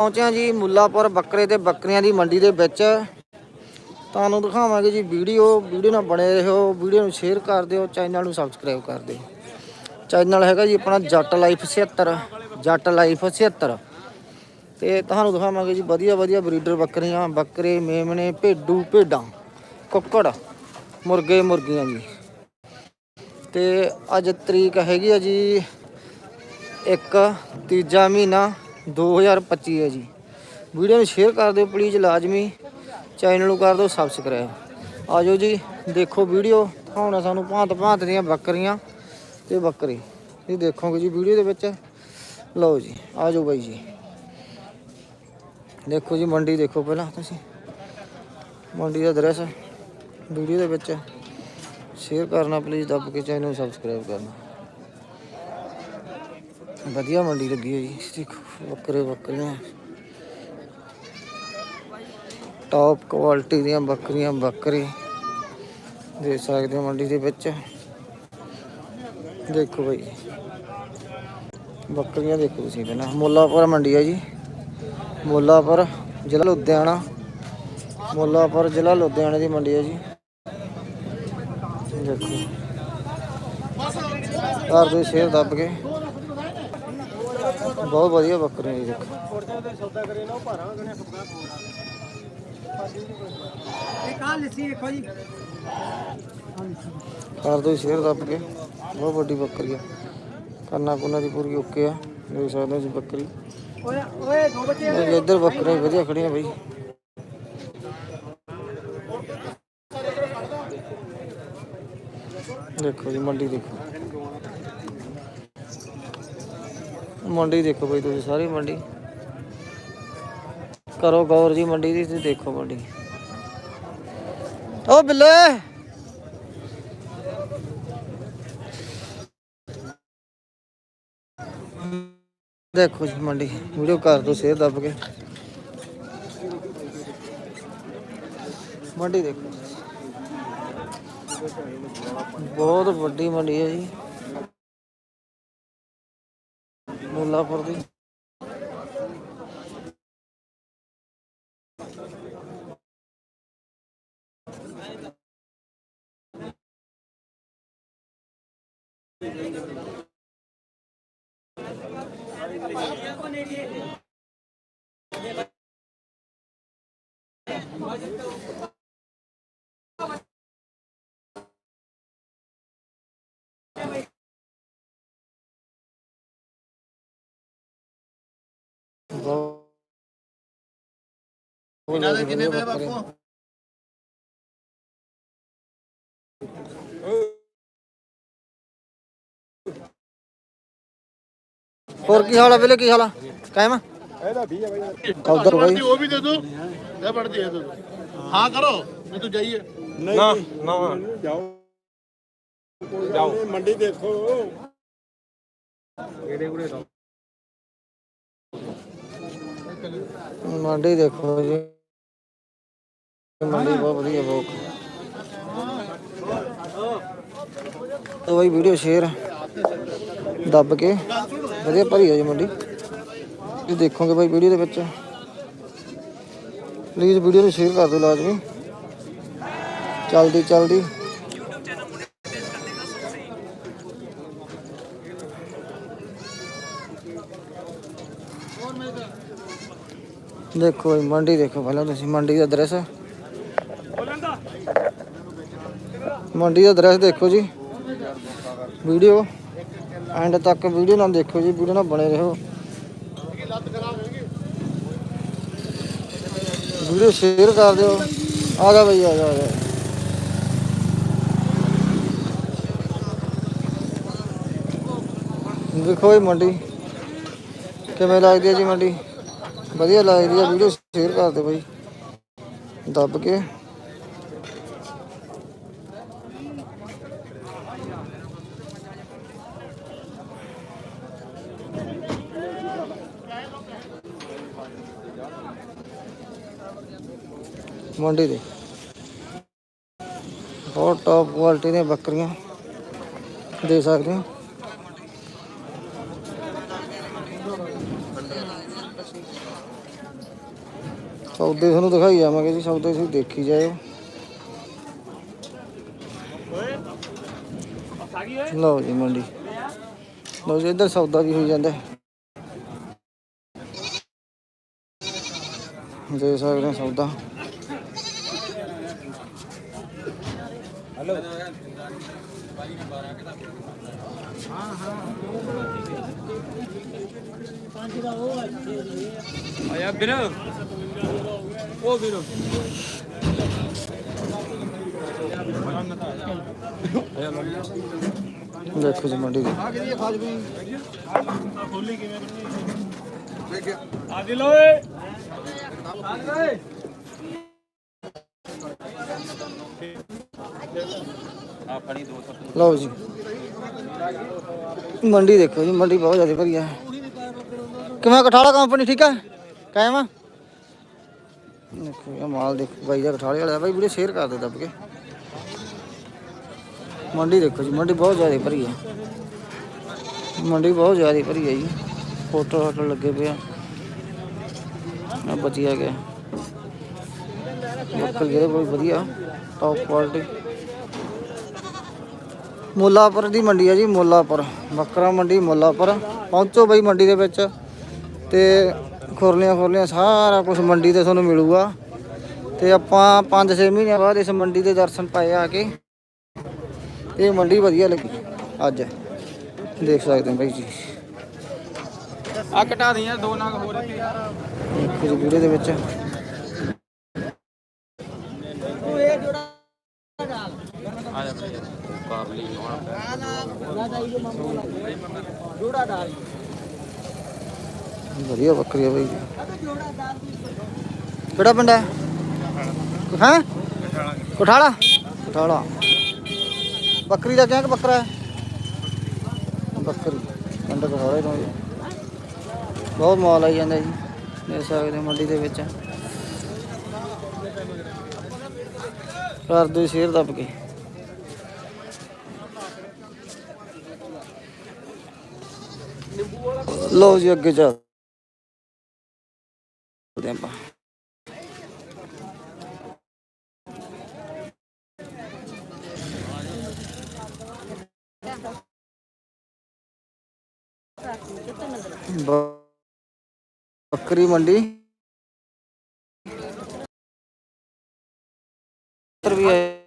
ਪਹੁੰਚਿਆ ਜੀ ਮੁੱਲਾਪੁਰ ਬੱਕਰੇ ਤੇ ਬੱਕਰੀਆਂ ਦੀ ਮੰਡੀ ਦੇ ਵਿੱਚ। ਤੁਹਾਨੂੰ ਦਿਖਾਵਾਂਗੇ ਜੀ ਵੀਡੀਓ। ਵੀਡੀਓ ਨਾਲ ਬਣੇ ਰਹੋ। ਵੀਡੀਓ ਨੂੰ ਸ਼ੇਅਰ ਕਰ ਦਿਓ। ਚੈਨਲ ਨੂੰ ਸਬਸਕ੍ਰਾਈਬ ਕਰ ਦਿਓ। ਚੈਨਲ ਹੈਗਾ ਜੀ ਆਪਣਾ ਜੱਟ ਲਾਈਫ 76 ਜੱਟ ਲਾਈਫ 76 ਤੇ ਤੁਹਾਨੂੰ ਦਿਖਾਵਾਂਗੇ ਜੀ ਵਧੀਆ ਵਧੀਆ ਬਰੀਡਰ ਬੱਕਰੀਆਂ। ਬੱਕਰੇ, ਮੇਮਣੇ, ਭੇਡੂ, ਭੇਡਾਂ, ਕੁੱਕੜ, ਮੁਰਗੇ, ਮੁਰਗੀਆਂ ਜੀ। ਤੇ ਅੱਜ ਤਰੀਕ ਹੈਗੀ ਆ ਜੀ ਇੱਕ ਤੀਜਾ ਮਹੀਨਾ। 2025 ਹੈ ਜੀ। ਵੀਡੀਓ ਨੂੰ ਸ਼ੇਅਰ ਕਰ ਦਿਓ ਪਲੀਜ਼ ਲਾਜ਼ਮੀ। ਚੈਨਲ ਨੂੰ ਕਰ ਦਿਓ ਸਬਸਕ੍ਰਾਈਬ ਆਜੋ ਜੀ, ਦੇਖੋ ਵੀਡੀਓ। ਹੁਣ ਸਾਨੂੰ ਭਾਂਤ ਭਾਂਤ ਦੀਆਂ ਬੱਕਰੀਆਂ ਤੇ ਬੱਕਰੀ। ਇਹ ਦੇਖੋਗੇ ਜੀ ਵੀਡੀਓ ਦੇ ਵਿੱਚ। ਲਓ ਜੀ, ਆਜੋ ਬਾਈ ਜੀ। ਦੇਖੋ ਜੀ, ਮੰਡੀ ਦੇਖੋ ਪਹਿਲਾਂ ਤੁਸੀਂ। ਮੰਡੀ ਦਾ ਐਡਰੈਸ ਵੀਡੀਓ ਦੇ ਵਿੱਚ। ਸ਼ੇਅਰ ਕਰਨਾ ਪਲੀਜ਼ ਦੱਬ ਕੇ ਚੈਨਲ ਨੂੰ ਸਬਸਕ੍ਰਾਈਬ ਕਰਨਾ। ਵਧੀਆ ਮੰਡੀ ਲੱਗੀ ਹੈ ਦੇਖੋ ਬੱਕਰੇ ਬੱਕਰੀਆਂ ਟੌਪ ਕੁਆਲਿਟੀ ਦੀਆਂ ਬੱਕਰੀਆਂ ਬੱਕਰੀ ਦੇ ਸਕਦੇ ਹੋ ਮੰਡੀ ਦੇ ਵਿੱਚ। ਦੇਖੋ ਭਾਈ ਬੱਕਰੀਆਂ ਦੇਖੋ ਤੁਸੀਂ ਪਹਿਲਾਂ। ਮੋਲਾਪੁਰ ਮੰਡੀ ਹੈ ਜੀ। ਮੁੱਲਾਪੁਰ ਜ਼ਿਲ੍ਹਾ ਲੁਧਿਆਣਾ। ਮੁੱਲਾਪੁਰ ਜ਼ਿਲ੍ਹਾ ਲੁਧਿਆਣਾ ਦੀ ਮੰਡੀ ਹੈ ਜੀ। ਦੇਖੋ। ਕਰ ਦੇ ਸ਼ੇਅਰ ਦੱਬ ਕੇ ਬਹੁਤ ਵਧੀਆ ਬੱਕਰੀਆਂ ਜੀ ਦੇਖੋ। ਇੱਕ ਆ ਲੱਸੀ ਦੇਖੋ ਜੀ। ਕਰ ਦੋ ਸ਼ੇਅਰ ਦੱਬ ਕੇ। ਬਹੁਤ ਵੱਡੀ ਬੱਕਰੀ ਆ। ਕੰਨਾ ਕੁੰਨਾ ਦੀ ਪੂਰੀ ਓਕੇ ਆ। ਦੇਖ ਸਕਦੇ ਹੋ ਜੀ ਬੱਕਰੀ। ਓਏ ਓਏ ਦੋ ਬੱਚੇ ਇੱਧਰ ਬੱਕਰੀਆਂ ਵਧੀਆ ਖੜੀਆਂ ਬਈ। ਦੇਖੋ ਜੀ ਮੰਡੀ ਦੇਖੋ। ਮੰਡੀ ਦੇਖੋ ਬਈ ਤੁਸੀਂ ਸਾਰੀ ਮੰਡੀ। ਕਰੋ ਗੌਰ ਜੀ, ਮੰਡੀ ਦੀ ਤੇ ਦੇਖੋ ਮੰਡੀ। ਓ ਬਿੱਲੇ! ਦੇਖੋ ਜੀ ਮੰਡੀ, ਵੀਡੀਓ ਕਰ ਦੋ ਸ਼ੇਅਰ ਦੱਬ ਕੇ। ਮੰਡੀ ਦੇਖੋ। ਬਹੁਤ ਵੱਡੀ ਮੰਡੀ ਹੈ ਜੀ। ਮੁੱਲਾਪੁਰ ਦੀ ਇਹਨਾਂ ਦੇ ਕਿੰਨੇ ਪਏ ਬਾਪੂ ਹੋਰ ਕੀ ਹਾਲ ਆ ਵੀਰੇ ਕੀ ਹਾਲ ਆ ਕਾਇਮ ਇਹਦਾ 20 ਹੈ ਬਾਈ ਕੌਦਰ ਬਾਈ ਉਹ ਵੀ ਦੇ ਦੋ ਇਹ ਪੜ ਦੇ ਦੋ ਹਾਂ ਕਰੋ ਮੈਂ ਤੂੰ ਜਾਈਏ ਨਾ ਨਾ ਜਾਓ ਜਾਓ ਮੰਡੀ ਦੇਖੋ ਮੰਡੀ ਦੇਖੋ ਜੀ। ਮੰਡੀ ਬਹੁਤ ਵਧੀਆ ਬਹੁਤ ਤੋ ਬਾਈ ਵੀਡੀਓ ਸ਼ੇਅਰ। ਦੱਬ ਕੇ। ਵਧੀਆ ਭਰੀ ਹੈ ਜੀ ਮੰਡੀ। ਇਹ ਦੇਖੋਗੇ ਬਾਈ ਵੀਡੀਓ ਦੇ ਵਿੱਚ। ਪਲੀਜ਼ ਵੀਡੀਓ ਨੂੰ ਸ਼ੇਅਰ ਕਰ ਦਿਓ ਲਾਜ਼ਮੀ। ਚਲਦੀ ਚਲਦੀ। ਦੇਖੋ ਜੀ, ਮੰਡੀ ਦੇਖੋ ਪਹਿਲਾਂ ਤੁਸੀਂ, ਮੰਡੀ ਦਾ ਦ੍ਰਿਸ਼। ਮੰਡੀ ਦਾ ਦ੍ਰਿਸ਼ ਦੇਖੋ ਜੀ। ਵੀਡੀਓ ਐਂਡ ਤੱਕ ਵੀਡੀਓ ਨਾਲ ਦੇਖੋ ਜੀ, ਵੀਡੀਓ ਨਾਲ ਬਣੇ ਰਹੋ। ਵੀਡੀਓ ਸ਼ੇਅਰ ਕਰ ਦਿਓ। ਆ ਜਾ ਬਈ, ਆ ਜਾ ਦੇਖੋ ਇਹ ਮੰਡੀ। ਕਿਵੇਂ ਲੱਗਦੀ ਹੈ ਜੀ ਮੰਡੀ? ਵਧੀਆ ਲੱਗਦੀ ਹੈ, ਵੀਡੀਓ ਸ਼ੇਅਰ ਕਰ ਦਿਓ ਬਾਈ। ਦੱਬ ਕੇ। ਮੰਡੀ ਦੇ। ਬਹੁਤ ਟੌਪ ਕੁਆਲਿਟੀ ਦੀਆਂ ਬੱਕਰੀਆਂ। ਦੇ ਸਕਦੇ ਹੋ। ਸੌਦੇ ਤੁਹਾਨੂੰ ਦਿਖਾਈ ਜਾਵਾਂਗੇ ਜੀ, ਸੌਦੇ ਤੁਸੀਂ ਦੇਖੀ ਜਾਇਓ। ਲਓ ਜੀ ਮੰਡੀ। ਲਓ ਜੀ, ਇੱਧਰ ਸੌਦਾ ਵੀ ਹੋਈ ਜਾਂਦਾ। ਹੈ। ਦੇਖ ਸਕਦੇ ਹੋ ਸੌਦਾ ਆਇਆ ਵੀਰ। ਉਹ ਵੀਰ। ਦੇਖੋ ਜੀ ਮੰਡੀ ਦੀ। ਆ ਦੇ ਲੋਏ। ਲਓ ਜੀ। ਮੰਡੀ ਦੇਖੋ ਜੀ ਮੰਡੀ ਬਹੁਤ ਜ਼ਿਆਦਾ ਭਰੀ ਹੈ। ਕਿਵੇਂ ਕਠਾਲਾ ਕੰਪਨੀ ਠੀਕ ਹੈ ਕਾਇਮ ਆ? ਦੇਖੋ ਇਹ ਮਾਲ ਦੇਖੋ, ਬਾਈ ਦਾ ਕਠਾਲੇ ਵਾਲਾ ਬਾਈ, ਵੀਡੀਓ ਸ਼ੇਅਰ ਕਰ ਦਿਓ ਦੱਬ ਕੇ। ਮੰਡੀ ਦੇਖੋ ਜੀ, ਮੰਡੀ ਬਹੁਤ ਜ਼ਿਆਦਾ ਭਰੀ ਹੈ ਮੰਡੀ ਬਹੁਤ ਜ਼ਿਆਦਾ ਭਰੀ ਹੈ ਜੀ। ਫੋਟੋ ਫੋਟੋ ਲੱਗੇ ਪਏ ਆ। ਆ ਬਚਿਆ ਗਿਆ। ਬੱਕਲ ਜਿਹੜੇ ਬਹੁਤ ਵਧੀਆ ਟੌਪ ਕੁਆਲਿਟੀ ਮੋਲਾਪੁਰ ਦੀ ਮੰਡੀ ਹੈ ਜੀ, ਮੁੱਲਾਪੁਰ। ਬੱਕਰਾ ਮੰਡੀ ਮੋਲਾਪੁਰ। ਪਹੁੰਚੋ ਬਈ ਮੰਡੀ ਦੇ ਵਿੱਚ। ਤੇ ਖੁਰਲੀਆਂ ਖੁਰਲੀਆਂ ਸਾਰਾ ਕੁਝ ਮੰਡੀ ਤੇ ਤੁਹਾਨੂੰ ਮਿਲੂਗਾ ਤੇ ਆਪਾਂ 5-6 ਮਹੀਨਿਆਂ ਬਾਅਦ ਇਸ ਮੰਡੀ ਦੇ ਦਰਸ਼ਨ ਪਾਏ ਆ ਕੇ ਇਹ ਮੰਡੀ ਵਧੀਆ ਲੱਗੀ ਅੱਜ ਦੇਖ ਸਕਦੇ ਹੋ ਬਾਈ ਜੀ ਆ ਘਟਾ ਦੀਆਂ ਦੋ ਨਗ ਹੋਰ ਇੱਥੇ ਵੀਡੀਓ ਦੇ ਵਿੱਚ ਆ ਜਾ ਵੀਰੇ ਬਾਬਲੀ ਵਧੀਆ ਬੱਕਰੀ ਆ ਬਾਈ। ਕਿਹੜਾ ਪਿੰਡ ਹੈ? ਹੈ? ਕੋਠਾਲਾ? ਕੋਠਾਲਾ। ਬੱਕਰੀ ਦਾ ਕਿਹਾ ਕਿ ਬੱਕਰਾ ਹੈ? ਬੱਕਰੀ। ਪਿੰਡ ਕੋਠਾਲੇ ਤੋਂ ਜੀ। ਬਹੁਤ ਮਾਲ ਆਈ ਜਾਂਦਾ ਜੀ, ਦੇਖ ਸਕਦੇ ਮੰਡੀ ਦੇ ਵਿੱਚ। ਕਰ ਦਿਓ ਸ਼ੇਰ ਦੱਬ ਕੇ। ਲਓ ਜੀ, ਅੱਗੇ ਚੱਲਦੇ ਆਪਾਂ ਬ- ਬੱਕਰੀ ਮੰਡੀ ਵੀ ਹੈ